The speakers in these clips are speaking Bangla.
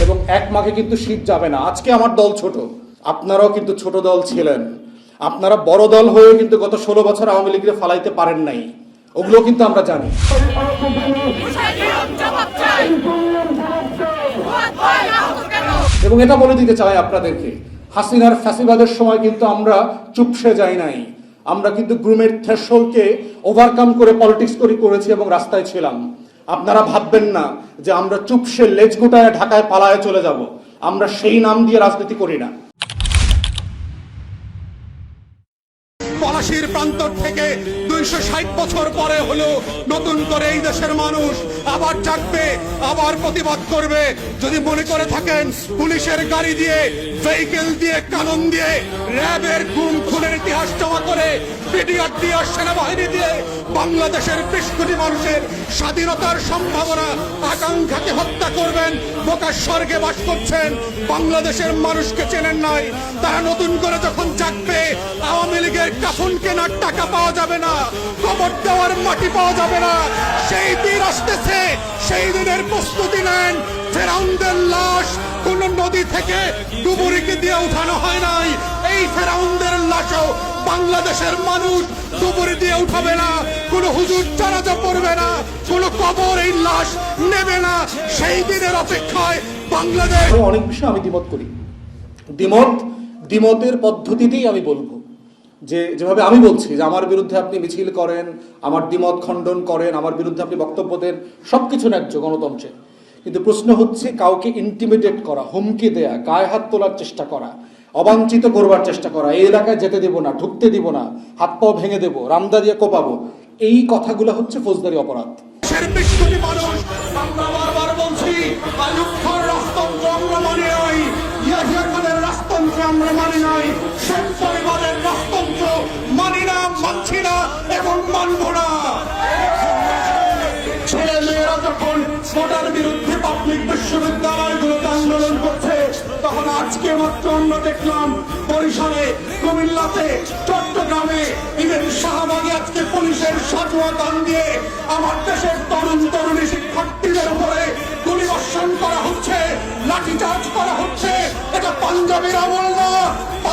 এবং এক মাকে কিন্তু শীত যাবে না। আজকে আমার দল ছোট। আপনারাও কিন্তু ছোট দল ছিলেন। আপনারা বড় দল হয়েও কিন্তু গত ষোলো বছর আওয়ামী লীগের ফালাইতে পারেন নাই। ওগুলো কিন্তু আমরা জানি। এবং এটা বলে দিতে চাই আপনাদেরকে, হাসিনার ফ্যাসিবাদের সময় কিন্তু আমরা চুপসে যাই নাই। আমরা কিন্তু গ্রুমের থ্রেশলকে ওভারকাম করে পলিটিক্স করি করেছি এবং রাস্তায় ছিলাম। আপনারা ভাববেন না যে আমরা চুপসে লেজ গুটায় ঢাকায় পালায় চলে যাব। আমরা সেই নাম দিয়ে রাজনীতি করি না। পলাশির প্রান্তর থেকে দুইশো ষাট বছর পরে হলো নতুন করে এই দেশের মানুষ আবার জাগবে, আবার প্রতিবাদ করবে। যদি মনে করে থাকেন, পুলিশের গাড়ি দিয়ে ভেহিকেল দিয়ে, কানুন দিয়ে, র্যাবের গুম, খুনের ইতিহাস সেনাবাহিনী দিয়ে বাংলাদেশের কোটি মানুষের স্বাধীনতার সম্ভাবনা, আকাঙ্ক্ষাকে হত্যা করবেন স্বর্গে বাস করছেন, বাংলাদেশের মানুষকে চেনেন নাই, তারা নতুন করে যখন জাগবে, আওয়ামী লীগের কাফন কেনার টাকা পাওয়া যাবে না, কবর দেওয়ার মাটি পাওয়া যাবে না, সেই দিন আসতেছে, সেই দিনের প্রস্তুতি নেন, ফেরাউনদের লাশ কোন নদী থেকে ডুবুরিকে দিয়ে উঠানো হয় নাই, এই ফেরাউনদের লাশও বাংলাদেশের মানুষ ডুবুরি দিয়ে উঠাবে না। কোন হুজুর জানাজা পড়বে না। কোন কবর এই লাশ নেবে না। সেই দিনের অপেক্ষায় বাংলাদেশ অনেক বিষয় আমি দ্বিমত করি। দ্বিমত, দ্বিমতের পদ্ধতিতেই আমি বলব। যে যেভাবে আমি বলছি, যে আমার বিরুদ্ধে আপনি মিছিল করেন, আমার দ্বিমত খণ্ডন করেন, আমার বিরুদ্ধে আপনি বক্তব্য দেন, সবকিছু ন্যায্য গণতন্ত্রে কিন্তু প্রশ্ন হচ্ছে, কাউকে ইন্টিমিডেট করা, হুমকি দেয়া, গায়ে হাত তোলার চেষ্টা করা অবাঞ্ছিত করবার চেষ্টা করা, এই এলাকায় যেতে দেব না, ঢুকতে দিব না, হাত পাও ভেঙে দেবো রামদা দিয়ে কোপাবো, এই কথাগুলো হচ্ছে ফৌজদারি অপরাধ। আমরা বিরুদ্ধে পাবলিক আজকে মাত্র আমরা দেখলাম বরিশালে, কুমিল্লাতে, চট্টগ্রামে, ইভেন শাহবাগে আজকে পুলিশের সাজুয়া দান দিয়ে আমার দেশের তরুণ তরুণী শিক্ষার্থীদের উপরে গুলিবর্ষণ করা হচ্ছে, লাঠিচার্জ করা হচ্ছে। এটা পাঞ্জাবের আমল না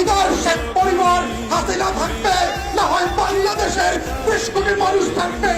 ইদার শেখ পরিবার হাসিনা থাকবে না হয় বাংলাদেশের বিশ কোটি মানুষ থাকবে।